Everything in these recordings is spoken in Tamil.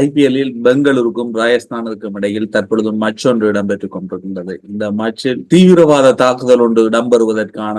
ஐபிஎல்லில் பெங்களூருக்கும் ராஜஸ்தானுக்கும் இடையில் தற்பொழுது மச்சொன்று ஒன்று இடம்பெற்றுக் கொண்டிருக்கின்றது. இந்த மச்சில் தீவிரவாத தாக்குதல் ஒன்று இடம்பெறுவதற்கான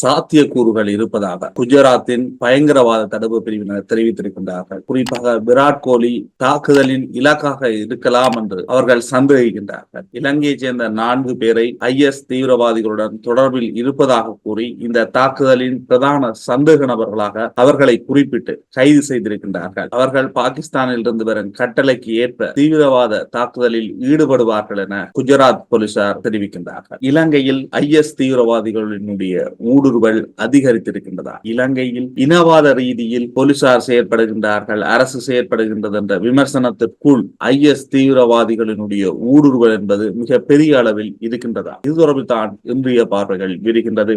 சாத்தியக்கூறுகள் இருப்பதாக குஜராத்தின் பயங்கரவாத தடுப்பு பிரிவினர் தெரிவித்திருக்கின்றார்கள். குறிப்பாக விராட் கோலி தாக்குதலின் இலக்காக இருக்கலாம் என்று அவர்கள் சந்தேகிக்கின்றார்கள். இலங்கையைச் சேர்ந்த நான்கு பேரை ஐஎஸ் தீவிரவாதிகளுடன் தொடர்பில் இருப்பதாக கூறி இந்த தாக்குதலின் பிரதான சந்தேக நபர்களாக அவர்களை குறிப்பிட்டு கைது செய்திருக்கின்றார்கள். அவர்கள் பாகிஸ்தானில் இருந்து வரும் கட்டளைக்கு ஏற்ப தீவிரவாத தாக்குதலில் ஈடுபடுவார்கள் என குஜராத் போலீசார் தெரிவிக்கின்றார்கள். இலங்கையில் ஐஎஸ் தீவிரவாதிகளினுடைய ஊடுருவல் அதிகரித்திருக்கின்றதா? இலங்கையில் இனவாத ரீதியில் போலீசார் செயற்படுகின்றார்கள் அரசு செயற்படுகின்றது என்ற விமர்சனத்திற்குள் ஐஎஸ் தீவிரவாதிகளினுடைய ஊடுருவல் என்பது மிக பெரிய அளவில் இருக்கின்றதா? இது தொடர்பில் தான் இன்றைய பார்வைகள் விரிகின்றது.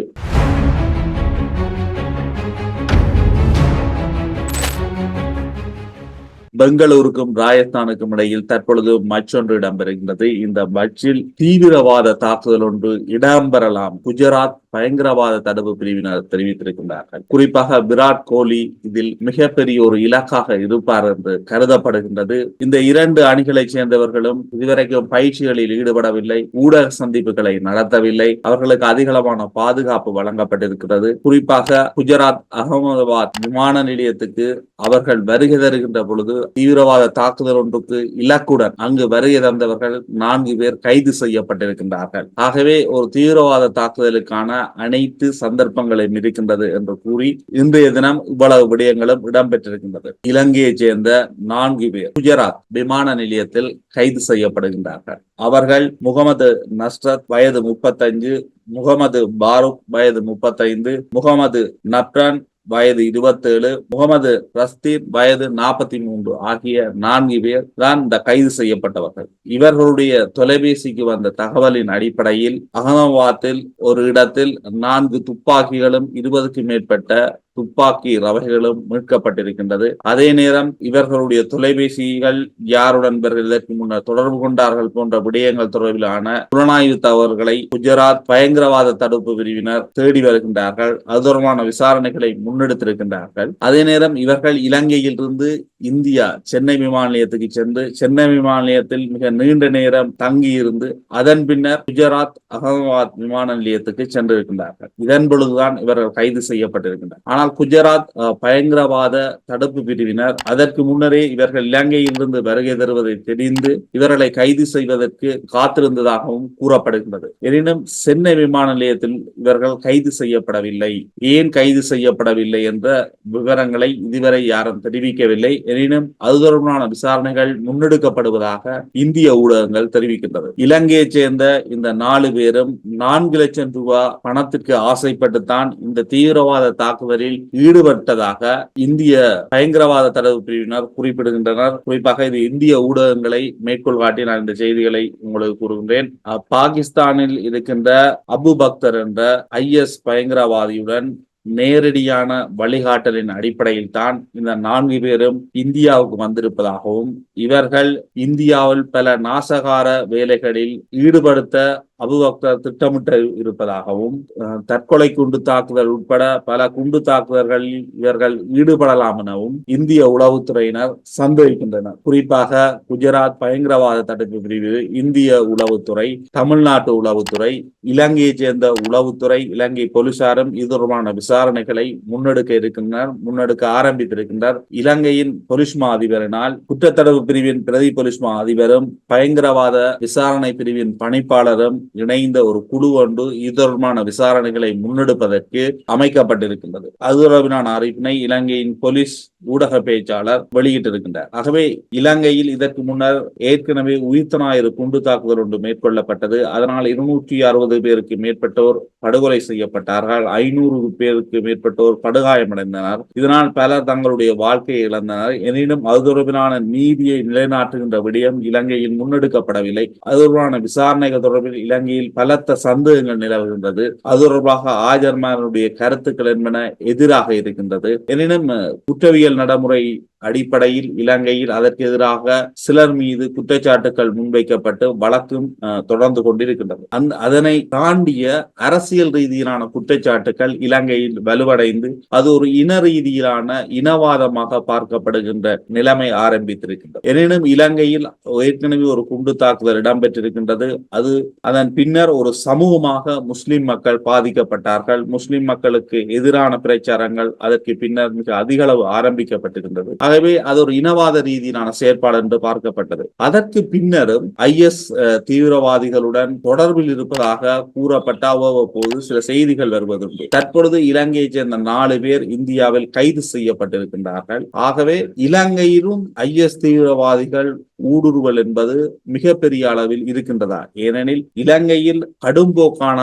பெங்களூருக்கும் ராஜஸ்தானுக்கும் இடையில் தற்பொழுது மச்சொன்று இடம்பெறுகின்றது. இந்த மட்சில் தீவிரவாத தாக்குதல் ஒன்று இடம்பெறலாம். குஜராத் பயங்கரவாத தடுப்பு பிரிவினர் தெரிவித்திருக்கின்றார்கள். குறிப்பாக விராட் கோலி இதில் மிகப்பெரிய ஒரு இலக்காக இருப்பார் என்று கருதப்படுகின்றது. இந்த இரண்டு அணிகளைச் சேர்ந்தவர்களும் இதுவரைக்கும் பயிற்சிகளில் ஈடுபடவில்லை ஊடக சந்திப்புகளை நடத்தவில்லை. அவர்களுக்கு அதிகளவான பாதுகாப்பு வழங்கப்பட்டிருக்கிறது. குறிப்பாக குஜராத் அகமதாபாத் விமான நிலையத்துக்கு அவர்கள் வருகை தருகின்ற பொழுது தீவிரவாத தாக்குதல் ஒன்றுக்கு இலக்குடன் அங்கு வருகை தந்தவர்கள் நான்கு பேர் கைது செய்யப்பட்டிருக்கின்றார்கள். ஆகவே ஒரு தீவிரவாத தாக்குதலுக்கான அனைத்து சந்தர்ப்பங்களையும் இருக்கின்றது என்று கூறி இன்றைய தினம் இவ்வளவு விடயங்களும் இடம்பெற்றிருக்கின்றது. இலங்கையைச் சேர்ந்த நான்கு பேர் குஜராத் விமான நிலையத்தில் கைது செய்யப்படுகின்றார்கள். அவர்கள் முகமது நஸ்ரத் வயது முப்பத்தஞ்சு முகமது பாரூக் வயது முப்பத்தைந்து முகமது நப்ரான் வயது இருபத்தேழு முகமது ரஸ்தீப் வயது நாற்பத்தி மூன்று ஆகிய நான்கு பேர் தான் இந்த கைது செய்யப்பட்டவர்கள். இவர்களுடைய தொலைபேசிக்கு வந்த தகவலின் அடிப்படையில் அகமதாபாத்தில் ஒரு இடத்தில் நான்கு துப்பாக்கிகளும் இருபதுக்கும் மேற்பட்ட துப்பாக்கி ரவைகளும் மீட்கப்பட்டிருக்கின்றது. அதே நேரம் இவர்களுடைய தொலைபேசிகள் யாருடன் இவர்கள் இதற்கு முன்னர் தொடர்பு கொண்டார்கள் போன்ற விடயங்கள் தொடர்பிலான புலனாய்வு தவறுகளை குஜராத் பயங்கரவாத தடுப்பு பிரிவினர் தேடி வருகின்றார்கள். அது தொடர்பான விசாரணைகளை முன்னெடுத்திருக்கின்றார்கள். அதே நேரம் இவர்கள் இலங்கையில் இருந்து இந்தியா சென்னை விமான நிலையத்துக்கு சென்று சென்னை விமான நிலையத்தில் மிக நீண்ட நேரம் தங்கி இருந்து அதன் பின்னர் குஜராத் அகமதாபாத் விமான நிலையத்துக்கு சென்றிருக்கின்றார்கள். இதன் பொழுதுதான் இவர்கள் கைது செய்யப்பட்டிருக்கின்றனர். ஆனால் குஜராத் பயங்கரவாத தடுப்பு பிரிவினர் அதற்கு முன்னரே இவர்கள் இலங்கையிலிருந்து வருகை தருவதை தெரிந்து இவர்களை கைது செய்வதற்கு காத்திருந்ததாகவும் கூறப்படுகின்றது. எனினும் சென்னை விமான நிலையத்தில் இவர்கள் கைது செய்யப்படவில்லை. ஏன் கைது செய்யப்படவில்லை என்ற விவரங்களை இதுவரை யாரும் தெரிவிக்கவில்லை. எனினும் அது தொடர்பான விசாரணைகள் முன்னெடுக்கப்படுவதாக இந்திய ஊடகங்கள் தெரிவிக்கின்றது. இலங்கையைச் சேர்ந்த இந்த நாலு பேரும் நான்கு லட்சம் ரூபாய் பணத்திற்கு ஆசைப்பட்டுத்தான் இந்த தீவிரவாத தாக்குதலில் ஈடுபட்டதாக இந்திய பயங்கரவாத தடுப்பு பிரிவினர் குறிப்பிடுகின்றனர். குறிப்பாக இது இந்திய ஊடகங்களை மேற்கோள் காட்டி நான் இந்த செய்திகளை உங்களுக்கு கூறுகின்றேன். பாகிஸ்தானில் இருக்கின்ற அபு பக்தர் என்ற ஐஎஸ் பயங்கரவாதியுடன் நேரடியான வழிகாட்டலின் அடிப்படையில் தான் இந்த நான்கு பேரும் இந்தியாவுக்கு வந்திருப்பதாகவும் இவர்கள் இந்தியாவில் பல நாசகார வேலைகளில் ஈடுபடுத்த அபுபக்தர் திட்டமிட்டு இருப்பதாகவும் தற்கொலை குண்டு தாக்குதல் உட்பட பல குண்டு தாக்குதல்களில் இவர்கள் ஈடுபடலாம் எனவும் இந்திய உளவுத்துறையினர் சந்தேகிக்கின்றனர். குறிப்பாக குஜராத் பயங்கரவாத தடுப்பு பிரிவு இந்திய உளவுத்துறை தமிழ்நாட்டு உளவுத்துறை இலங்கையைச் சேர்ந்த உளவுத்துறை இலங்கை போலீசாரும் இது தொடர்பான விசாரணைகளை முன்னெடுக்க இருக்கின்றனர் முன்னெடுக்க ஆரம்பித்திருக்கின்றனர். இலங்கையின் பொலிஸ்மா அதிபரினால் குற்றத்தடுப்பு பிரிவின் பிரதி பொலிஸ்மா அதிபரும் பயங்கரவாத விசாரணை பிரிவின் பணிப்பாளரும் இணைந்த ஒரு குழு ஒன்று இது தொடர்பான விசாரணைகளை முன்னெடுப்பதற்கு அமைக்கப்பட்டிருக்கின்றது. அது தொடர்பான அறிவினை இலங்கையின் போலீஸ் ஊடக பேச்சாளர் வெளியிட்டிருக்கின்றார் ஆகவே இலங்கையில் இதற்கு முன்னர் ஏற்கனவே உயிர்த்த ஞாயிறு குண்டு தாக்குதல் ஒன்று மேற்கொள்ளப்பட்டது. அதனால் இருநூற்றி அறுபது பேருக்கு மேற்பட்டோர் படுகொலை செய்யப்பட்டார்கள். ஐநூறு பேருக்கு மேற்பட்டோர் படுகாயமடைந்தனர். இதனால் பலர் தங்களுடைய வாழ்க்கையை இழந்தனர். எனினும் அது தொடர்பிலான நீதியை நிலைநாட்டுகின்ற விடயம் இலங்கையில் முன்னெடுக்கப்படவில்லை. அது தொடர்பான விசாரணைகள் தொடர்பில் இலங்கையில் பலத்த சந்தேகங்கள் நிலவுகின்றது. அது தொடர்பாக ஆஜர்மானுடைய கருத்துக்கள் என்பன எதிராக இருக்கின்றது. எனினும் குற்றவியல் நடைமுறை அடிப்படையில் இலங்கையில் அதற்கு எதிராக சிலர் மீது குற்றச்சாட்டுகள் முன்வைக்கப்பட்டு வழக்கும் தொடர்ந்து கொண்டிருக்கின்றது. அந்த அதனை தாண்டிய அரசியல் ரீதியிலான குற்றச்சாட்டுகள் இலங்கையில் வலுவடைந்து அது ஒரு இன ரீதியிலான இனவாதமாக பார்க்கப்படுகின்ற நிலைமை ஆரம்பித்திருக்கின்றது. எனினும் இலங்கையில் ஏற்கனவே ஒரு குண்டு தாக்குதல் இடம்பெற்றிருக்கின்றது. அது அதன் பின்னர் ஒரு சமூகமாக முஸ்லிம் மக்கள் பாதிக்கப்பட்டார்கள். முஸ்லிம் மக்களுக்கு எதிரான பிரச்சாரங்கள் அதற்கு பின்னர் மிக அதிக அளவு ஆரம்பிக்கப்பட்டிருந்தது ஆகவே அது ஒரு இனவாத ரீதியிலான செயற்பாடு என்று பார்க்கப்பட்டது. அதற்கு பின்னரும் ஐஎஸ் தீவிரவாதிகளுடன் தொடர்பில் இருப்பதாக கூறப்பட்ட அவ்வப்போது சில செய்திகள் வருவதுண்டு. தற்பொழுது இலங்கையைச் சேர்ந்த நாலு பேர் இந்தியாவில் கைது செய்யப்பட்டிருக்கின்றார்கள். ஆகவே இலங்கையிலும் ஐஎஸ் தீவிரவாதிகள் ஊடுருவல் என்பது மிகப்பெரிய அளவில் இருக்கின்றதா? ஏனெனில் இலங்கையில் கடும்போக்கான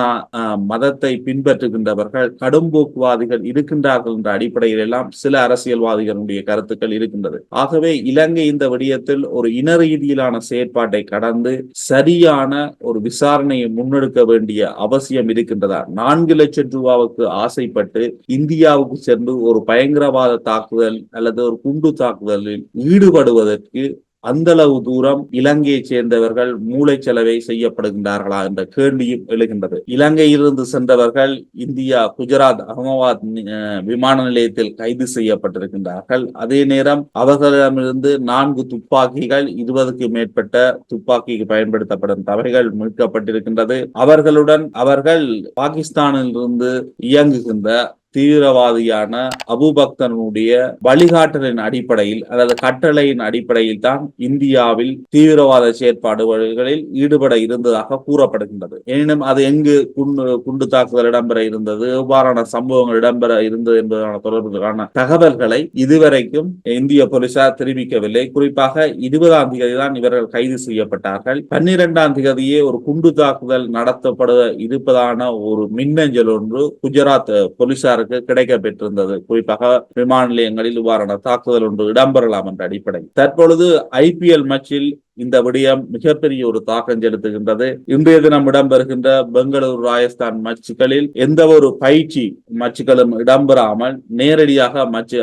மதத்தை பின்பற்றுகின்றவர்கள் கடும்போக்குவாதிகள் இருக்கின்றார்கள் என்ற அடிப்படையில் எல்லாம் சில அரசியல்வாதிகளுடைய கருத்துக்கள் இருக்கின்றது. ஆகவே இலங்கை இந்த விடயத்தில் ஒரு இன ரீதியிலான செயற்பாட்டை கடந்து சரியான ஒரு விசாரணையை முன்னெடுக்க வேண்டிய அவசியம் இருக்கின்றதா? நான்கு லட்சம் ரூபாவுக்கு ஆசைப்பட்டு இந்தியாவுக்கு சென்று ஒரு பயங்கரவாத தாக்குதல் அல்லது ஒரு குண்டு தாக்குதலில் ஈடுபடுவதற்கு அந்த அளவு தூரம் இலங்கையைச் சேர்ந்தவர்கள் மூளைச்சலவை செய்யப்படுகின்றார்களா என்ற கேள்வியும் எழுகின்றது. இலங்கையிலிருந்து சென்றவர்கள் இந்தியா குஜராத் அகமதாபாத் அஹ், விமான நிலையத்தில் கைது செய்யப்பட்டிருக்கின்றார்கள். அதே நேரம் அவர்களிடமிருந்து நான்கு துப்பாக்கிகள் இருபதுக்கு மேற்பட்ட துப்பாக்கிக்கு பயன்படுத்தப்படும் தவைகள் மீட்கப்பட்டிருக்கின்றது. அவர்களுடன் அவர்கள் பாகிஸ்தானிலிருந்து இயங்குகின்ற தீவிரவாதியான அபுபக்தனுடைய வழிகாட்டலின் அடிப்படையில் அல்லது கட்டளையின் அடிப்படையில் தான் இந்தியாவில் தீவிரவாத செயற்பாடுகளில் ஈடுபட இருந்ததாக கூறப்படுகின்றது. எனினும் அது எங்கு குண்டு குண்டு தாக்குதல் இடம்பெற இருந்தது எவ்வாறான சம்பவங்கள் இடம்பெற இருந்தது என்பதான தொடர்புகளான தகவல்களை இதுவரைக்கும் இந்திய போலீசார் தெரிவிக்கவில்லை. குறிப்பாக இருபதாம் தேதி தான் இவர்கள் கைது செய்யப்பட்டார்கள். பன்னிரெண்டாம் தேதியே ஒரு குண்டு தாக்குதல் நடத்தப்பட இருப்பதான ஒரு மின்னஞ்சல் ஒன்று குஜராத் போலீசார் போலீசாருக்கு கிடைக்க பெற்றிருந்தது. குறிப்பாக விமான நிலையங்களில் இவ்வாறான தாக்குதல் ஒன்று இடம்பெறலாம் என்ற அடிப்படை. தற்பொழுது ஐபிஎல் மேட்சில் இந்த விடயம் மிகப்பெரிய ஒரு தாக்கம் செலுத்துகின்றது. இன்றைய தினம் இடம்பெறுகின்ற பெங்களூரு ராஜஸ்தான் மச்சுக்களில் எந்த ஒரு பயிற்சி மச்சுக்களும் இடம்பெறாமல் நேரடியாக மச்சு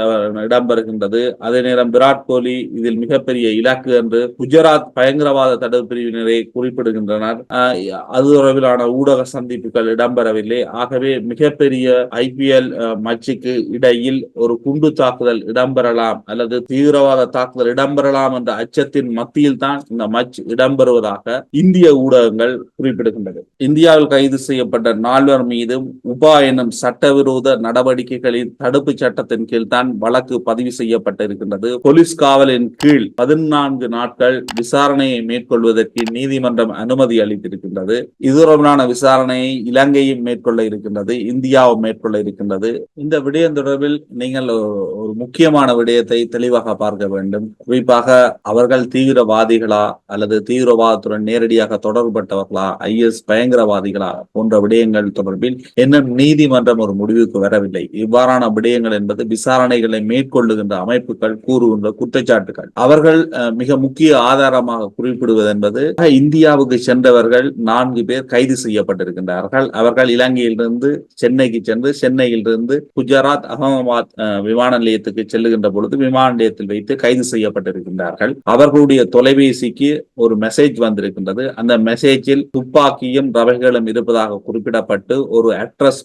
இடம்பெறுகின்றது. அதே நேரம் விராட் கோலி இதில் மிகப்பெரிய இலக்கு என்று குஜராத் பயங்கரவாத தடுப்பு பிரிவினரை குறிப்பிடுகின்றனர். அஹ், அது தொடர்பிலான ஊடக சந்திப்புகள் இடம்பெறவில்லை. ஆகவே மிகப்பெரிய ஐபிஎல் மச்சுக்கு இடையில் ஒரு குண்டு தாக்குதல் இடம்பெறலாம் அல்லது தீவிரவாத தாக்குதல் இடம்பெறலாம் என்ற அச்சத்தின் மத்தியில் தான் இந்த மச் இடம்பெறுவதாக இந்திய ஊடகங்கள் குறிப்பிடுகின்றது. இந்தியாவில் கைது செய்யப்பட்ட நால்வர் மீதும் உபா எனும் சட்டவிரோத நடவடிக்கைகளின் தடுப்பு சட்டத்தின் கீழ் தான் வழக்கு பதிவு செய்யப்பட்டிருக்கின்றது. போலீஸ் காவலின் கீழ் பதினான்கு நாட்கள் விசாரணையை மேற்கொள்வதற்கு நீதிமன்றம் அனுமதி அளித்திருக்கின்றது. இது தொடர்பான விசாரணையை இலங்கையும் மேற்கொள்ள இருக்கின்றது இந்தியாவும் மேற்கொள்ள இருக்கின்றது. இந்த விடயம் தொடர்பில் நீங்கள் ஒரு- முக்கியமான விடயத்தை தெளிவாக பார்க்க வேண்டும். குறிப்பாக அவர்கள் தீவிரவாதிகளா அல்லது தீவிரவாதத்துடன் நேரடியாக தொடர்பட்டவர்களா ஐஎஸ் பயங்கரவாதிகளா போன்ற விடயங்கள் தொடர்பில் இன்னும் நீதிமன்றம் ஒரு முடிவுக்கு வரவில்லை. இவ்வாறான விடயங்கள் என்பது விசாரணைகளை மேற்கொள்ளுகின்ற அமைப்புகள் கூறுகின்ற குற்றச்சாட்டுகள். அவர்கள் மிக முக்கிய ஆதாரமாக குறிப்பிடுவது என்பது இந்தியாவுக்கு சென்றவர்கள் நான்கு பேர் கைது செய்யப்பட்டிருக்கின்றார்கள். அவர்கள் இலங்கையிலிருந்து சென்னைக்கு சென்று சென்னையிலிருந்து குஜராத் அகமதாபாத் விமான நிலையத்துக்கு செல்லுகின்ற பொழுது விமான நிலையத்தில் வைத்து கைது செய்யப்பட்டிருக்கின்றார்கள். அவர்களுடைய தொலைபேசி தொலைபேசிக்கு ஒரு மெசேஜ் வந்திருக்கின்றது. அந்த மெசேஜில் துப்பாக்கியும் ரவைகளும் இருப்பதாக குறிப்பிடப்பட்டு ஒரு அட்ரஸ்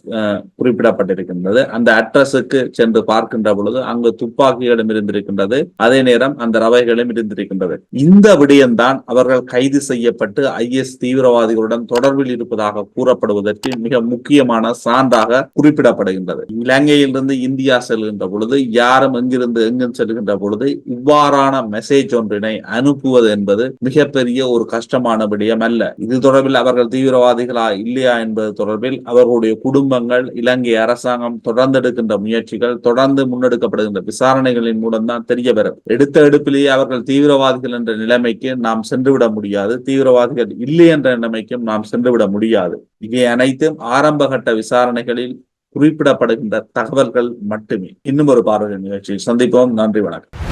குறிப்பிடப்பட்டிருக்கின்றது. அந்த அட்ரஸுக்கு சென்று பார்க்கின்ற பொழுது அங்கு துப்பாக்கிகளும் இருந்திருக்கின்றது. அதே நேரம் அந்த ரவைகளும் இருந்திருக்கின்றது. இந்த விடயம்தான் அவர்கள் கைது செய்யப்பட்டு ஐஎஸ் தீவிரவாதிகளுடன் தொடர்பில் இருப்பதாக கூறப்படுவதற்கு மிக முக்கியமான சான்றாக குறிப்பிடப்படுகின்றது. இலங்கையிலிருந்து இந்தியா செல்கின்ற பொழுது யாரும் எங்கிருந்து எங்கும் செல்கின்ற பொழுது இவ்வாறான மெசேஜ் ஒன்றினை அனுப்புவது என்பது மிகப்பெரிய ஒரு கஷ்டமான விடயம் அல்ல. இது தொடர்பில் அவர்கள் தீவிரவாதிகளா இல்லையா என்பது தொடர்பில் அவர்களுடைய குடும்பங்கள் இலங்கை அரசாங்கம் தொடர்ந்து எடுக்கின்ற முயற்சிகள் தொடர்ந்து முன்னெடுக்கப்படுகின்ற விசாரணைகளின் மூலம் தான் தெரிய வரும் எடுத்த எடுப்பிலேயே அவர்கள் தீவிரவாதிகள் என்ற நிலைமைக்கு நாம் சென்றுவிட முடியாது. தீவிரவாதிகள் இல்லை என்ற நிலைமைக்கும் நாம் சென்றுவிட முடியாது. இவை அனைத்தும் ஆரம்பகட்ட விசாரணைகளில் குறிப்பிடப்படுகின்ற தகவல்கள் மட்டுமே. இன்னும் ஒரு பார்வை நிகழ்ச்சியில் சந்திப்போம். நன்றி வணக்கம்.